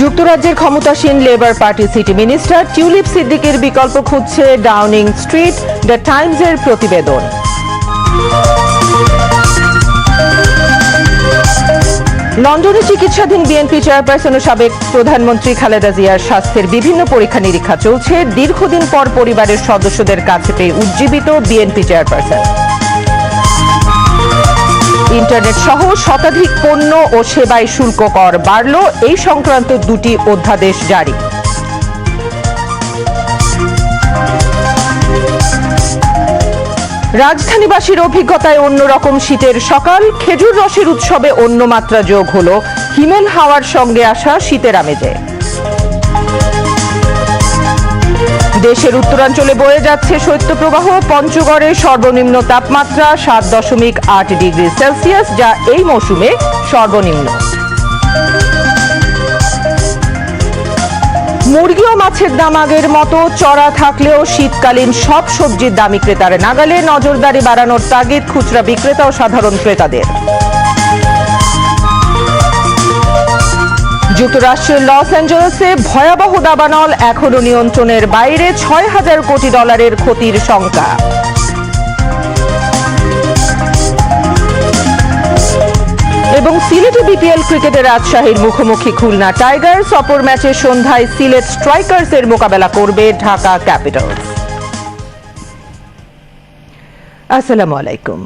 যুক্তরাজ্যের ক্ষমতাসীন Labour Party city minister Tulip সিদ্দিকের বিকল্প খুঁজছে ডাউনিং স্ট্রিট, দ্য টাইমসের প্রতিবেদন। লন্ডনে চিকিৎসাধীন বিএনপি চেয়ারপারসন ও সাবেক প্রধানমন্ত্রী খালেদা জিয়ার স্বাস্থ্যের বিভিন্ন পরীক্ষা নিরীক্ষা চলছে। দীর্ঘদিন পর পরিবারের সদস্যদের কাছে পেয়ে উজ্জীবিত বিএনপি চেয়ারপারসন। ইন্টারনেট সহ শতাধিক পণ্য ও সেবায় শুল্ক কর বাড়ল। এই সংক্রান্ত দুটি অধ্যাদেশ জারি। রাজধানীবাসীর অভিজ্ঞতায় অন্যরকম শীতের সকাল। খেজুর রসের উৎসবে অন্য মাত্রা যোগ হলো। হিমেল হাওয়ার সঙ্গে আসা শীতের আমেজে। দেশের উত্তরাঞ্চলে বয়ে যাচ্ছে শৈত্যপ্রবাহ। পঞ্চগড়ে সর্বনিম্ন তাপমাত্রা সাত দশমিক আট ডিগ্রি সেলসিয়াস, যা এই মৌসুমে সর্বনিম্ন। মুরগি ও মাছের দাম আগের মতো চড়া থাকলেও শীতকালীন সব সবজির দামি ক্রেতার নাগালে নজরদারি বাড়ানোর তাগিদ খুচরা বিক্রেতা ও সাধারণ ক্রেতাদের। যুক্তরাষ্ট্রের লস অ্যাঞ্জেলেসে ভয়াবহ দাবানল এখনও নিয়ন্ত্রণের বাইরে ছয় হাজার কোটি ডলারের ক্ষতির শঙ্কা। এবং সিলেটে বিপিএল ক্রিকেটে রাজশাহীর মুখোমুখি খুলনা টাইগার্স, অপর ম্যাচে সন্ধ্যায় সিলেট স্ট্রাইকার্সের মোকাবেলা করবে ঢাকা ক্যাপিটালস। আসসালামু আলাইকুম।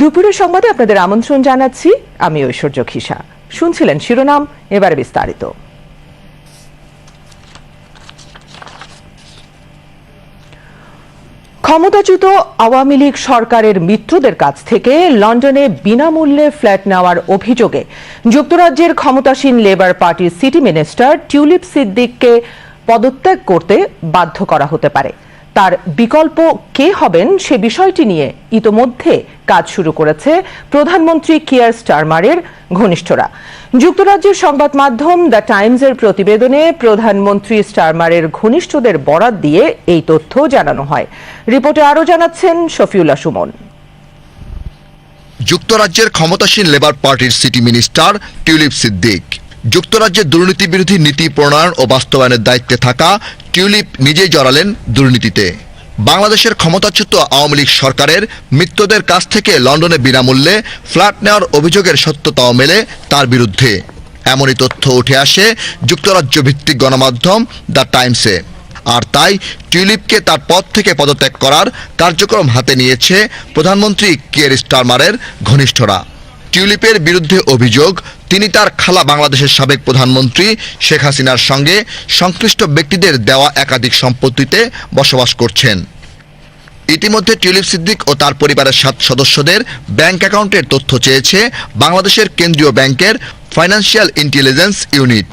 দুপুরের সংবাদে আপনাদের আমন্ত্রণ জানাচ্ছি, আমি ঐশ্বর্য খিসা শুনছিলেন শিরোনাম, এবারে বিস্তারিত। ক্ষমতাচ্যুত আওয়ামী লীগ সরকারের মিত্রদের কাছ থেকে লন্ডনে বিনামূল্যে ফ্ল্যাট নেওয়ার অভিযোগে যুক্তরাজ্যের ক্ষমতাসীন লেবার পার্টির সিটি মিনিস্টার টিউলিপ সিদ্দিককে পদত্যাগ করতে বাধ্য করা হতে পারে। তার বিকল্প কে হবেন সে বিষয়টি নিয়ে ইতোমধ্যে কাজ শুরু করেছে প্রধানমন্ত্রী কিয়ার স্টারমারের ঘনিষ্ঠরা। যুক্তরাজ্যের সংবাদ মাধ্যম দ্য টাইমসের প্রতিবেদনে প্রধানমন্ত্রী স্টারমারের ঘনিষ্ঠদের বরাত দিয়ে এই তথ্য জানানো হয়। রিপোর্টে আরও জানাচ্ছেন শফিউল্লাহ সুমন। যুক্তরাজ্যের ক্ষমতাসীন লেবার পার্টির সিটি মিনিস্টার টিউলিপ সিদ্দিক। যুক্তরাজ্যের দুর্নীতি বিরোধী নীতি প্রণয়ন ও বাস্তবায়নের দায়িত্বে থাকা টিউলিপ নিজেই জড়ালেন দুর্নীতিতে। বাংলাদেশের ক্ষমতাচ্যুত আওয়ামী লীগ সরকারের মিত্রদের কাছ থেকে লন্ডনে বিনামূল্যে ফ্ল্যাট নেওয়ার অভিযোগের সত্যতাও মেলে তার বিরুদ্ধে। এমনই তথ্য উঠে আসে যুক্তরাজ্য ভিত্তিক গণমাধ্যম দ্য টাইমসে। আর তাই টিউলিপকে তার পদ থেকে পদত্যাগ করার কার্যক্রম হাতে নিয়েছে প্রধানমন্ত্রী কিয়ের স্টারমারের ঘনিষ্ঠরা। টিউলিপের বিরুদ্ধে অভিযোগ তিনি তার খালা বাংলাদেশের সাবেক প্রধানমন্ত্রী শেখ হাসিনার সঙ্গে সংশ্লিষ্ট ব্যক্তিদের দেওয়া একাধিক সম্পত্তিতে বসবাস করছেন। ইতিমধ্যে টিউলিপ সিদ্দিক ও তার পরিবারের সাত সদস্যদের ব্যাংক অ্যাকাউন্টের তথ্য চেয়েছে বাংলাদেশের কেন্দ্রীয় ব্যাংকের ফাইন্যান্সিয়াল ইন্টেলিজেন্স ইউনিট।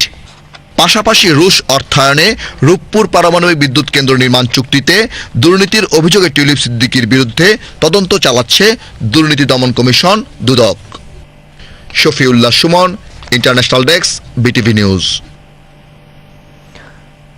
পাশাপাশি রুশ অর্থায়নে রূপপুর পারমাণবিক বিদ্যুৎ কেন্দ্র নির্মাণ চুক্তিতে দুর্নীতির অভিযোগে টিউলিপ সিদ্দিকির বিরুদ্ধে তদন্ত চালাচ্ছে দুর্নীতি দমন commission Dudak. Shafiullah Sumon, international desk, BTV news.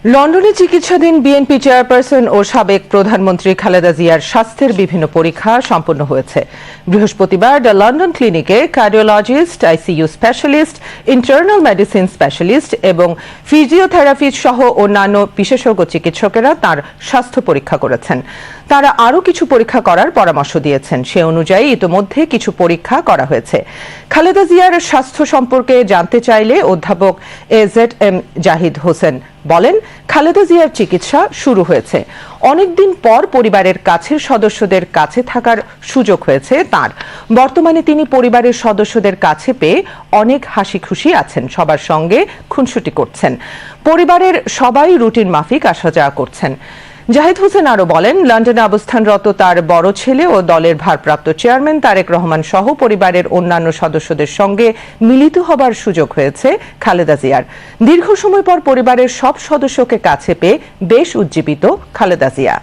লন্ডনে চিকিৎসাধীন বিএনপি চেয়ারপারসন ও সাবেক প্রধানমন্ত্রী খালেদা জিয়ার স্বাস্থ্যের বিভিন্ন পরীক্ষা সম্পন্ন হয়েছে। বৃহস্পতিবার দ্য লন্ডন ক্লিনিকে cardiologist, ICU specialist, internal medicine specialist এবং ফিজিওথেরাপিস্ট সহ অন্যান্য বিশেষজ্ঞ চিকিৎসকেরা তার স্বাস্থ্য পরীক্ষা করেছেন। তারা আরও কিছু পরীক্ষা করার পরামর্শ দিয়েছেন। সে অনুযায়ী ইতোমধ্যে কিছু পরীক্ষা করা হয়েছে। খালেদা জিয়ার স্বাস্থ্য সম্পর্কে জানতে চাইলে অধ্যাপক A Z M Zahid Hossain বলেন, খালেদা জিয়ার চিকিৎসা শুরু হয়েছে। অনেকদিন পর পরিবারের কাছের সদস্যদের কাছে থাকার সুযোগ হয়েছে তার। বর্তমানে তিনি পরিবারের সদস্যদের কাছে পেয়ে অনেক হাসি খুশি আছেন। সবার সঙ্গে খুনসুটি করছেন। পরিবারের সবাই রুটিন মাফিক আসা যাওয়া করছেন। জাহিদ হোসেন আরও বলেন, লন্ডনে অবস্থানরত তার বড় ছেলে ও দলের ভারপ্রাপ্ত চেয়ারম্যান তারেক রহমান সহ পরিবারের অন্যান্য সদস্যদের সঙ্গে মিলিত হবার সুযোগ হয়েছে খালেদা জিয়ার। দীর্ঘ সময় পর পরিবারের সব সদস্যকে কাছে পেয়ে বেশ উজ্জীবিত Khaleda Zia.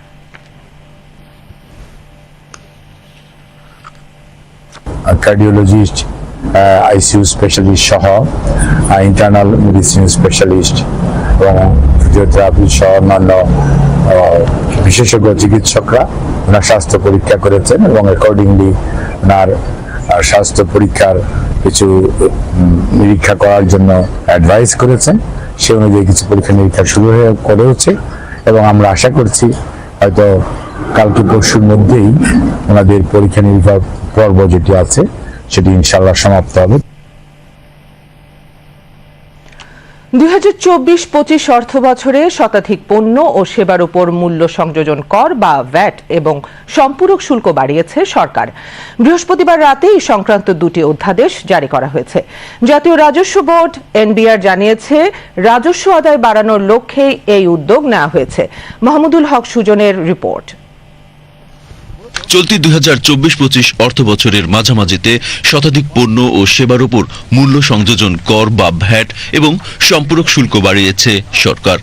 Cardiologist ICU specialist সহ ইন্টারনাল মেডিসিন স্পেশালিস্ট এবং ফিজিওথেরাপি সহ অন্যান্য বিশেষজ্ঞ চিকিৎসকরা ওনার স্বাস্থ্য পরীক্ষা করেছেন এবং অ্যাকর্ডিংলি ওনার স্বাস্থ্য পরীক্ষার কিছু নিরীক্ষা করার জন্য অ্যাডভাইস করেছেন। সে অনুযায়ী কিছু পরীক্ষা নিরীক্ষা শুরু হয়ে করে হচ্ছে এবং আমরা আশা করছি হয়তো কালকে পরশুর মধ্যেই ওনাদের পরীক্ষা নিরীক্ষা পর্ব যেটি আছে সেটি ইনশাল্লাহ সমাপ্ত হবে। দুই হাজার চব্বিশ পঁচিশ অর্থ বছরে শতাধিক পণ্য ও সেবার উপর মূল্য সংযোজন কর বা ভ্যাট এবং সম্পূরক শুল্ক বাড়িয়েছে সরকার। বৃহস্পতিবার রাতে এই সংক্রান্ত দুটি অধ্যাদেশ জারি করা হয়েছে। জাতীয় রাজস্ব বোর্ড, এনবিআর, জানিয়েছে রাজস্ব আদায় বাড়ানোর লক্ষ্যে এই উদ্যোগ নেওয়া হয়েছে। মাহমুদুল হক সুজনের রিপোর্ট। চলতি দুই হাজার চব্বিশ পঁচিশ অর্থ বছরের মাঝামাঝিতে শতাধিক পণ্য ও সেবার উপর মূল্য সংযোজন কর বা ভ্যাট এবং সম্পূরক শুল্ক বাড়িয়েছে সরকার।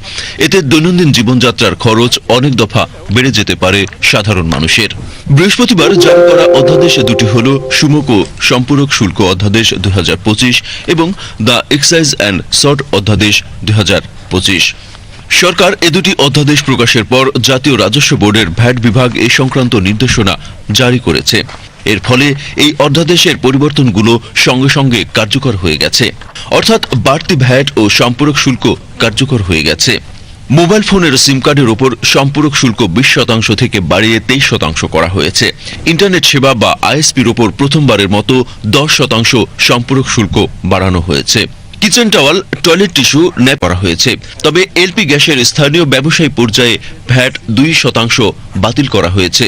এতে দৈনন্দিন জীবনযাত্রার খরচ অনেক দফা বেড়ে যেতে পারে সাধারণ মানুষের। বৃহস্পতিবার জারি করা অধ্যাদেশ দুটি হল সুমক ও সম্পূরক শুল্ক অধ্যাদেশ দুই হাজার পঁচিশ এবং দ্য এক্সাইজ অ্যান্ড সর্ট অধ্যাদেশ দুই হাজার পঁচিশ। সরকার এ দুটি অধ্যাদেশ প্রকাশের পর জাতীয় রাজস্ব বোর্ডের ভ্যাট বিভাগ এই সংক্রান্ত নির্দেশনা জারি করেছে। এর ফলে এই অধ্যাদেশের পরিবর্তনগুলো সঙ্গে সঙ্গে কার্যকর হয়ে গেছে। অর্থাৎ বাড়তি ভ্যাট ও সম্পূরক শুল্ক কার্যকর হয়ে গেছে। মোবাইল ফোনের সিম কার্ডের ওপর সম্পূরক শুল্ক বিশ শতাংশ থেকে বাড়িয়ে তেইশ শতাংশ করা হয়েছে। ইন্টারনেট সেবা বা আইএসপির ওপর প্রথমবারের মতো দশ শতাংশ সম্পূরক শুল্ক বাড়ানো হয়েছে। কিচেন টাওয়াল, টয়লেট টিস্যু ন্যায় করা হয়েছে। তবে এলপি গ্যাসের স্থানীয় ব্যবসায়ী পর্যায়ে ভ্যাট দুই শতাংশ বাতিল করা হয়েছে।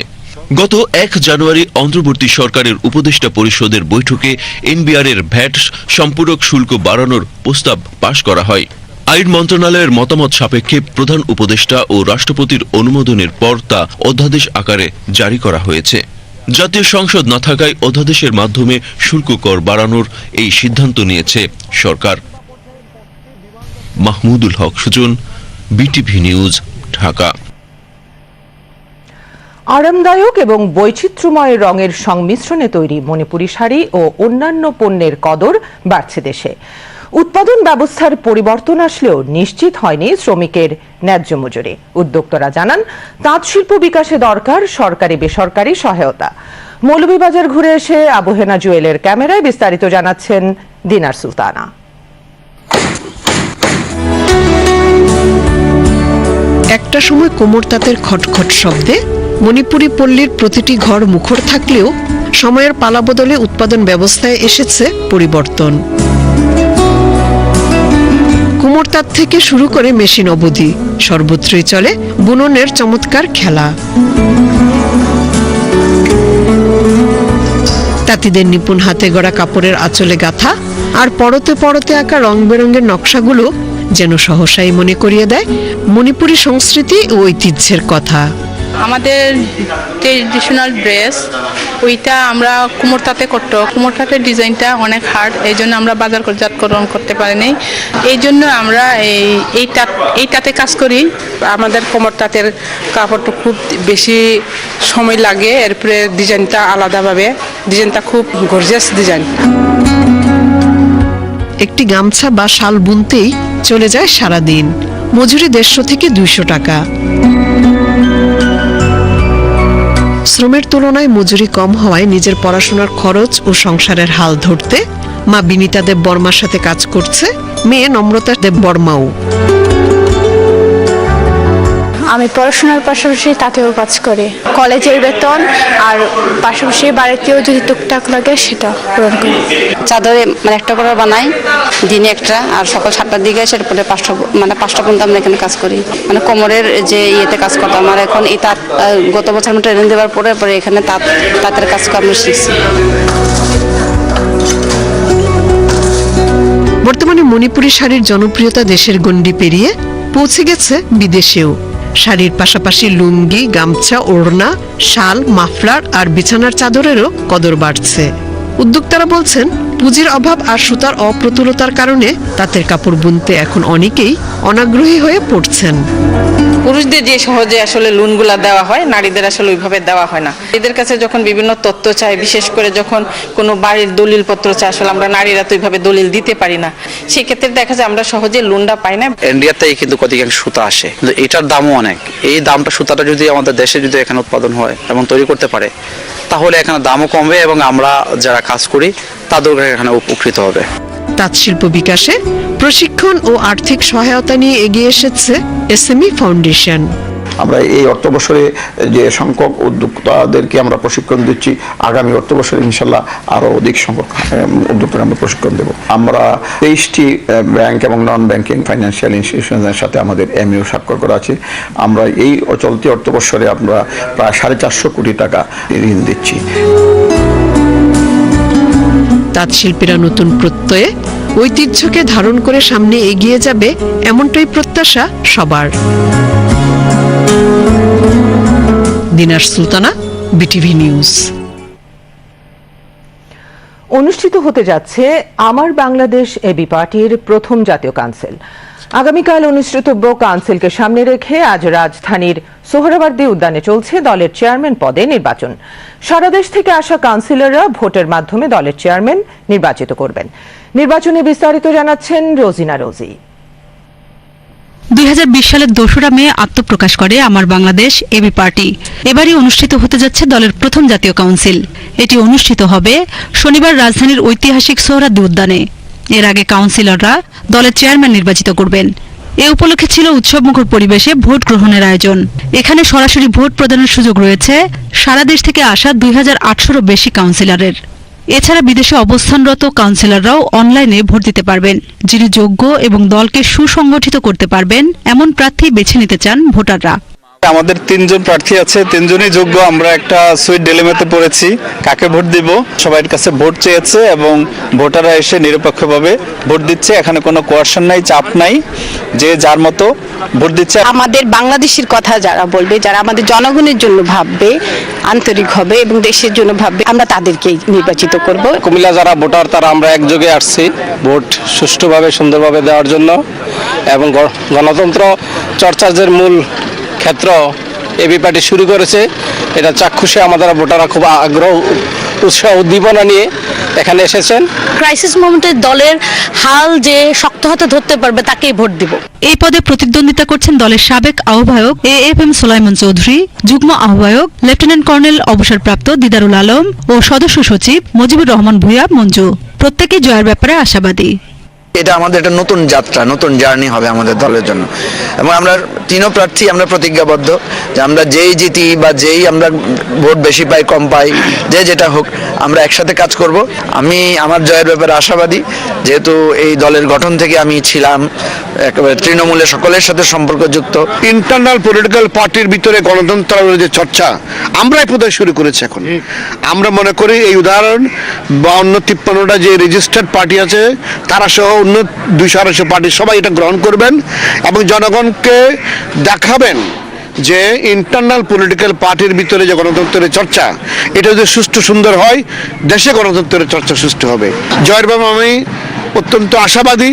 গত এক জানুয়ারি অন্তর্বর্তী সরকারের উপদেষ্টা পরিষদের বৈঠকে এনবিআর এর ভ্যাট সম্পূরক শুল্ক বাড়ানোর প্রস্তাব পাশ করা হয়। আইন মন্ত্রণালয়ের মতামত সাপেক্ষে প্রধান উপদেষ্টা ও রাষ্ট্রপতির অনুমোদনের পর তা অধ্যাদেশ আকারে জারি করা হয়েছে। জাতীয় সংসদ না থাকায় অধ্যাদেশের মাধ্যমে শুল্ক কর বাড়ানোর এই সিদ্ধান্ত নিয়েছে সরকার। Mahmudul Haque, Sujon, BTV news, Dhaka. আরামদায়ক এবং বৈচিত্র্যময় রঙের সংমিশ্রণে তৈরি মণিপুরী শাড়ি ও অন্যান্য পণ্যের কদর বাড়ছে দেশে। উৎপাদন ব্যবস্থার পরিবর্তন আসলেও নিশ্চিত হয়নি শ্রমিকের ন্যায্য মজুরি। উদ্যোক্তারা জানান, তাঁত শিল্প বিকাশে দরকার, সরকারি বেসরকারি সহায়তা। মৌলভীবাজার ঘুরে এসে আবহেনা জুয়েলের ক্যামেরায় বিস্তারিত জানাচ্ছেন দিনার সুলতানা। একটা সময় কোমর তাঁতের খটখট শব্দে মণিপুরী পল্লীর প্রতিটি ঘর মুখর থাকলেও সময়ের পালাবদলে উৎপাদন ব্যবস্থায় এসেছে পরিবর্তন। তাঁত থেকে শুরু করে মেশিন অবধি। সর্বত্রই চলে বুননের চমৎকার খেলা। তাঁতিদের নিপুণ হাতে গড়া কাপড়ের আঁচলে গাথা আর পরতে পরতে আঁকা রং বেরঙের নকশাগুলো যেন সহসাই মনে করিয়ে দেয় মণিপুরী সংস্কৃতি ও ঐতিহ্যের কথা। আমাদের ট্রেডিশনাল ড্রেস ওইটা আমরা কুমোরতাতে করতো। কুমোরতাতের ডিজাইনটা অনেক হার্ড এই জন্য আমরা বাজার বাজারজাতকরণ করতে পারিনি। এই জন্য আমরা এই, এইটা, এইটাতে কাজ করি। আমাদের কোমর তাঁতের কাপড়টা খুব বেশি সময় লাগে, এরপরে ডিজাইনটা আলাদাভাবে। ডিজাইনটা খুব গর্জিয়াস ডিজাইন একটি গামছা বা শাল বুনতেই চলে যায় সারা দিন মজুরি দেড়শো থেকে দুইশো টাকা। শ্রমের তুলনায় মজুরি কম হওয়ায় নিজের পড়াশোনার খরচ ও সংসারের হাল ধরতে মা বিনিতা দেব বর্মার সাথে কাজ করছে, মেয়ে নম্রতা দেব বর্মাও। আমি পড়াশোনার পাশাপাশি তাতেও কাজ করি। কলেজের বেতন আর পাশাপাশি বাড়িতেও যদি টুকটাক লাগে সেটা পূরণ করি। চাদরে মানে একটা করে বানাই দিনে একটা আর সকাল সাতটার দিকে সেটা পরে পাঁচটা মানে পাঁচটা পর্যন্ত আমরা এখানে কাজ করি। মানে কোমরের যে ইয়েতে কাজ করতাম আর এখন এই তাঁত গত বছর আমি ট্রেনিং দেওয়ার পরে পরে এখানে তাঁত তাঁতের কাজ কর্ম শিখছি। বর্তমানে মণিপুরী শাড়ির জনপ্রিয়তা দেশের গণ্ডি পেরিয়ে পৌঁছে গেছে বিদেশেও। শাড়ির পাশাপাশি লুঙ্গি, গামছা, ওড়না, শাল, মাফলার আর বিছানার চাদরেরও কদর বাড়ছে। উদ্যোক্তারা বলছেন, পুঁজির অভাব আর সুতার অপ্রতুলতার কারণে তাঁতের কাপড় বুনতে এখন অনেকেই অনাগ্রহী হয়ে পড়ছেন। পুরুষদের যে সহজে আসলে লোনগুলা দেওয়া হয়, নারীদের আসলে ওইভাবে দেওয়া হয় না। এদের কাছে যখন বিভিন্ন তথ্য চাই, বিশেষ করে যখন কোনো বাড়ির দলিলপত্র চাই, আসলে আমরা নারীরা তো ওইভাবে দলিল দিতে পারি না। সেক্ষেত্রে দেখা যায় আমরা সহজে লোনটা পাই না। ইন্ডিয়াতেই কিন্তু অধিকাংশ সুতা আসে। এটার দামও অনেক। এই দামটা, সুতাটা যদি আমাদের দেশে যদি এখানে উৎপাদন হয় এবং তৈরি করতে পারে, তাহলে এখানে দামও কমবে এবং আমরা যারা কাজ করি তাদের এখানে উপকৃত হবে। তাঁতশিল্প বিকাশে প্রশিক্ষণ ও আর্থিক সহায়তা নিয়ে এগিয়ে এসেছে এসএমই ফাউন্ডেশন। আমরা এই অর্থ বছরে যে সংখ্যক উদ্যোক্তাদেরকে আমরা প্রশিক্ষণ দিচ্ছি, আগামী অর্থ বছরে ইনশাল্লাহ আরও অধিক সংখ্যক উদ্যোক্তাকে আমরা প্রশিক্ষণ দেব। আমরা তেইশটি ব্যাংক এবং নন ব্যাংকিং ফাইন্যান্সিয়াল ইনস্টিটিউশনের সাথে আমাদের এমইউ স্বাক্ষর করা আছে। আমরা এই চলতি অর্থ বছরে আমরা প্রায় সাড়ে চারশো কোটি টাকা ঋণ দিচ্ছি। তাঁত শিল্পীরা নতুন প্রত্যয়ে ঐতিহ্যকে ধারণ করে সামনে এগিয়ে যাবে এমনটাই প্রত্যাশা সবার। Dinar Sultana, BTV news. অনুষ্ঠিত হতে যাচ্ছে আমার বাংলাদেশ এবি পার্টির প্রথম জাতীয় কাউন্সিল। আগামীকাল অনুষ্ঠিতব্য কাউন্সিলকে সামনে রেখে আজ রাজধানীর সোহরাওয়ার্দী উদ্যানে চলছে দলের চেয়ারম্যান পদে নির্বাচন। সারা দেশ থেকে আসা কাউন্সিলররা ভোটের মাধ্যমে দলের চেয়ারম্যান নির্বাচিত করবেন। নির্বাচনে বিস্তারিত জানাচ্ছেন রোজিনা রোজি। দুই হাজার বিশ সালের দোসরা মে আত্মপ্রকাশ করে আমার বাংলাদেশ, এবি পার্টি। এবারই অনুষ্ঠিত হতে যাচ্ছে দলের প্রথম জাতীয় কাউন্সিল। এটি অনুষ্ঠিত হবে শনিবার রাজধানীর ঐতিহাসিক সোহরাদ্দি উদ্যানে। এর আগে কাউন্সিলররা দলের চেয়ারম্যান নির্বাচিত করবেন। এ উপলক্ষে ছিল উৎসবমুখর পরিবেশে ভোট গ্রহণের আয়োজন। এখানে সরাসরি ভোট প্রদানের সুযোগ রয়েছে সারা দেশ থেকে আসা দুই হাজার বেশি কাউন্সিলরের। এছাড়া বিদেশে অবস্থানরত কাউন্সিলররাও অনলাইনে ভোট দিতে পারবেন। যিনি যোগ্য এবং দলকে সুসংগঠিত করতে পারবেন, এমন প্রার্থী বেছে নিতে চান ভোটাররা। আমাদের তিনজন প্রার্থী আছে তিনজনই যোগ্য। আমরা একটা সুইট ডিলেমাতে পড়েছি কাকে ভোট দিব? সবার কাছে ভোট চেয়েছে এবং ভোটাররা এসে নিরপেক্ষভাবে ভোট দিচ্ছে। এখানে কোনো কোয়াশন নাই চাপ নাই যে যার মতো ভোট দিচ্ছে। আমাদের বাংলাদেশের কথা যারা বলবে যারা আমাদের জনগণের জন্য ভাববে আন্তরিক হবে এবং দেশের জন্য ভাববে আমরা তাদেরকেই নির্বাচিত করব। কুমিল্লা যারা ভোটার তারা আমরা একযোগে আসছি ভোট সুষ্ঠুভাবে সুন্দরভাবে দেওয়ার জন্য। এবং গণতন্ত্র চর্চার যে মূল ক্ষেত্র এবি পার্টি শুরু করেছে। এটা চাক্ষুষে আমাদের ভোটাররা খুব আগ্রহ উৎসাহ উদ্দীপনা নিয়ে এখানে এসেছেন। ক্রাইসিস মোমেন্টে দলের হাল যে শক্ত হাতে ধরতে পারবে তাকেই ভোট দিব। এই পদে প্রতিদ্বন্দ্বিতা করছেন দলের সাবেক আহ্বায়ক A F M Solaiman Chowdhury যুগ্ম আহ্বায়ক লেফটেন্যান্ট কর্নেল অবসরপ্রাপ্ত দিদারুল আলম ও সদস্য সচিব মজিবুর রহমান ভূঁইয়া মঞ্জু। প্রত্যেকেই জয়ের ব্যাপারে আশাবাদী। এটা আমাদের একটা নতুন যাত্রা নতুন জার্নি হবে আমাদের দলের জন্য। এবং আমরা তিনও প্রার্থী আমরা প্রতিজ্ঞাবদ্ধ যে আমরা যেই জিতি বা যেই আমরা ভোট বেশি পাই কম পাই যে যেটা হোক আমরা একসাথে কাজ করব। আমি আমার জয়ের ব্যাপারে আশাবাদী যেহেতু এই দলের গঠন থেকে আমি ছিলাম একেবারে তৃণমূলের সকলের সাথে সম্পর্কযুক্ত। ইন্টারনাল পলিটিক্যাল পার্টির ভিতরে গণতন্ত্রের যে চর্চা আমরাই বোধহয় শুরু করেছি এখন। আমরা মনে করি এই উদাহরণ বা অন্য তিপ্পান্নটা যে রেজিস্টার্ড পার্টি আছে তারা সহ অন্য দুইশো আড়াইশো পার্টি সবাই এটা গ্রহণ করবেন এবং জনগণকে দেখাবেন যে ইন্টারনাল পলিটিক্যাল পার্টির ভিতরে যে গণতন্ত্রের চর্চা, এটা যদি সুষ্ঠু সুন্দর হয়, দেশে গণতন্ত্রের চর্চা সুষ্ঠু হবে। জয়ের বাবা আমি অত্যন্ত আশাবাদী।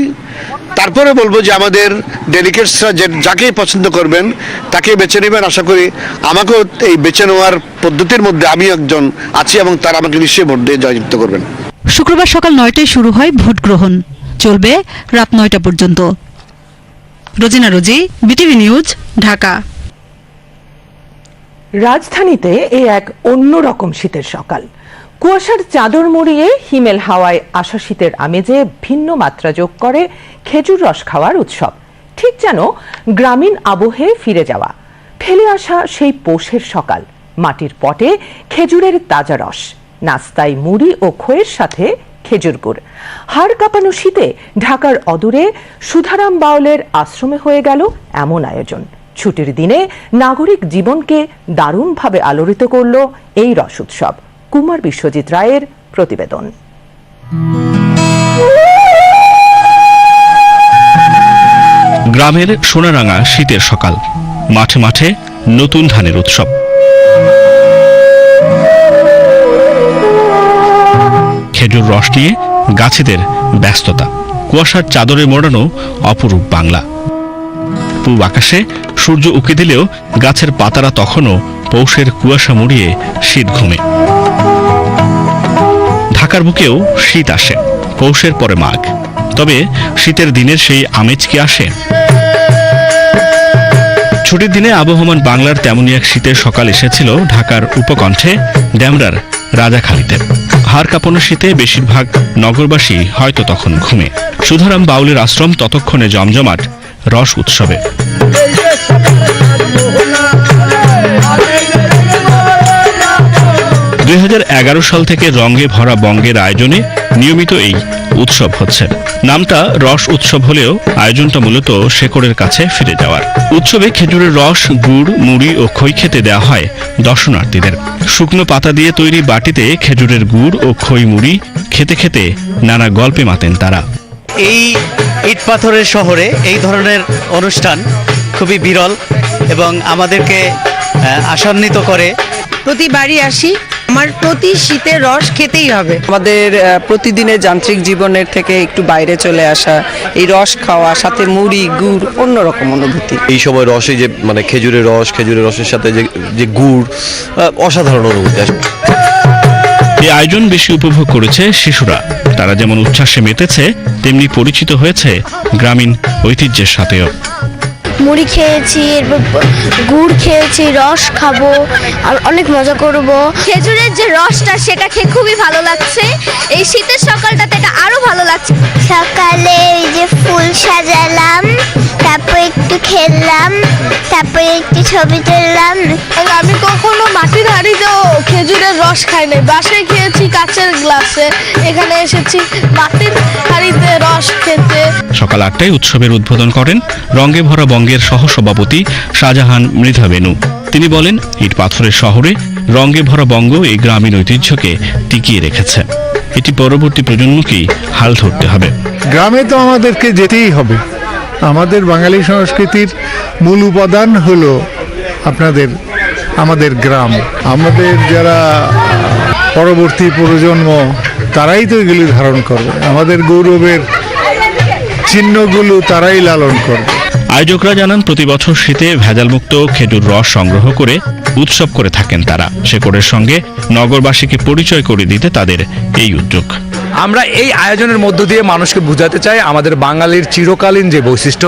তারপরে বলব যে আমাদের ডেলিগেটসরা যে যাকেই পছন্দ করবেন তাকে বেছে নেবেন। আশা করি আমাকেও এই বেছে নেওয়ার পদ্ধতির মধ্যে আমি একজন আছি এবং তারা আমাকে নিশ্চয়ই ভোট দিয়ে জয়যুক্ত করবেন। শুক্রবার সকাল নয়টায় শুরু হয় ভোট গ্রহণ চলবে রাত নয়টা পর্যন্ত। Rozina Rozi, BTV news, Dhaka. রাজধানীতে এ এক অন্যরকম শীতের সকাল। কুয়াশার চাদর মুড়িয়ে হিমেল হাওয়ায় আসা শীতের আমেজে ভিন্ন মাত্রা যোগ করে খেজুর রস খাওয়ার উৎসব। ঠিক যেন গ্রামীণ আবহে ফিরে যাওয়া। ফেলে আসা সেই পোষের সকাল। মাটির পটে খেজুরের তাজা রস। নাস্তায় মুড়ি ও খোয়ের সাথে খেজুর গুড় হাড় কাঁপানো শীতে ঢাকার অদূরে সুধারাম বাউলের আশ্রমে হয়ে গেল এমন আয়োজন। ছুটির দিনে নাগরিক জীবনকে দারুণভাবে আলোড়িত করল এই রস উৎসব। কুমার বিশ্বজিৎ রায়ের প্রতিবেদন। গ্রামের সোনারাঙা শীতের সকাল। মাঠে মাঠে নতুন ধানের উৎসব। খেজুর রস নিয়ে গাছেদের ব্যস্ততা। কুয়াশার চাদরে মোড়ানো অপরূপ বাংলা। পূব আকাশে সূর্য উকি দিলেও গাছের পাতারা তখনও পৌষের কুয়াশা মুড়িয়ে শীত ঘুমে। ঢাকার বুকেও শীত আসে, পৌষের পরে মাঘ। তবে শীতের দিনের সেই আমেজ কি আসে? ছুটির দিনে আবহমান বাংলার তেমনই এক শীতের সকাল এসেছিল ঢাকার উপকণ্ঠে ড্যামরার রাজাখালীতে হাড় কাঁপানো শীতে বেশিরভাগ নগরবাসী হয়তো তখন ঘুমে। সুধারাম বাউলের আশ্রম ততক্ষণে জমজমাট রস উৎসবে। দুই হাজার এগারো সাল থেকে রঙে ভরা বঙ্গের আয়োজনে নিয়মিত এই উৎসব হচ্ছে। নামটা রস উৎসব হলেও আয়োজনটা মূলত শেকড়ের কাছে ফিরে যাওয়ার। উৎসবে খেজুরের রস গুড় মুড়ি ও খই খেতে দেওয়া হয় দর্শনার্থীদের। শুকনো পাতা দিয়ে তৈরি বাটিতে খেজুরের গুড় ও খই মুড়ি খেতে খেতে নানা গল্পে মাতেন তারা। এই ইট পাথরের শহরে এই ধরনের অনুষ্ঠান খুবই বিরল এবং আমাদেরকে আহ, আশান্বিত করে। প্রতিবারই আসি আমার প্রতি শীতের রস খেতেই হবে। আমাদের প্রতিদিনের যান্ত্রিক জীবনের থেকে একটু বাইরে চলে আসা এই রস খাওয়া সাথে মুড়ি গুড় অন্যরকম অনুভূতি। এই সময় রসে যে মানে খেজুরের রস খেজুরের রসের সাথে যে যে গুড় অসাধারণ অনুভূতি আসে। এই আয়োজন বেশি উপভোগ করেছে শিশুরা। তারা যেমন উচ্ছ্বাসে মেতেছে তেমনি পরিচিত হয়েছে গ্রামীণ ঐতিহ্যের সাথেও। মুড়ি খেয়েছি গুড় খেয়েছি, রস খাব, আর অনেক মজা করব। খেজুরের যে রসটা, সেটা খেয়ে খুবই ভালো লাগছে। এই শীতের সকালটাতে এটা আরও ভালো লাগছে। সকালে এই যে ফুল একটু খেললাম তারপরে একটু ছবি তুললাম। আমি কখনো মাটির হাঁড়িতেও খেজুরের রস খাই নাই। বাসায় খেয়েছি কাচের গ্লাসে এখানে এসেছি মাটির হাঁড়িতে রস খেতে। সকাল আটটায় উৎসবের উদ্বোধন করেন রঙ্গে ভরা বঙ্গের সহসভাপতি শাহজাহান মৃধা বেনু। তিনি বলেন ইট পাথরের শহরে রঙ্গে ভরা বঙ্গ এই গ্রামীণ ঐতিহ্যকে টিকিয়ে রেখেছে। এটি পরবর্তী প্রজন্মকেই হাল ধরতে হবে। গ্রামে তো আমাদেরকে যেতেই হবে। আমাদের বাঙালি সংস্কৃতির মূল উপাদান হলো আপনাদের, আমাদের গ্রাম। আমাদের যারা পরবর্তী প্রজন্ম, তারাই তো এগুলি ধারণ করবে। আমাদের গৌরবের চিহ্নগুলো তারাই লালন করবে। আয়োজকরা জানান, প্রতি বছর শীতে ভেজালমুক্ত খেজুর রস সংগ্রহ করে উৎসব করে থাকেন তারা। শেকড়ের সঙ্গে নগরবাসীকে পরিচয় করে দিতে তাদের এই উদ্যোগ। আমরা এই আয়োজনের মধ্য দিয়ে মানুষকে বোঝাতে চাই আমাদের বাঙালির চিরকালীন যে বৈশিষ্ট্য,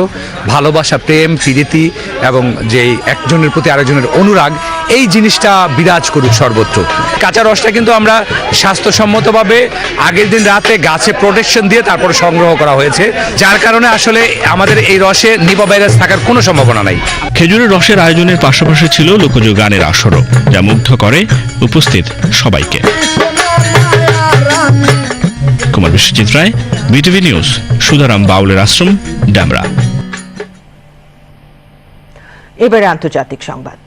ভালোবাসা, প্রেম, প্রীতি এবং যে একজনের প্রতি আরেকজনের অনুরাগ, এই জিনিসটা বিরাজ করুক সর্বত্র। কাঁচা রসটা কিন্তু আমরা স্বাস্থ্যসম্মতভাবে আগের দিন রাতে গাছে প্রোটেকশন দিয়ে তারপর সংগ্রহ করা হয়েছে, যার কারণে আসলে আমাদের এই রসে নিপা ভাইরাস থাকার কোনো সম্ভাবনা নাই। খেজুরের রসের আয়োজনের পাশাপাশি ছিল লোকজ গানের আসরও, যা মুগ্ধ করে উপস্থিত সবাইকে। কুমার বিশ্বজিৎ রায় বিটিভি নিউজ সুধারাম বাউলের আশ্রম ড্যামরা। এবারে আন্তর্জাতিক সংবাদ।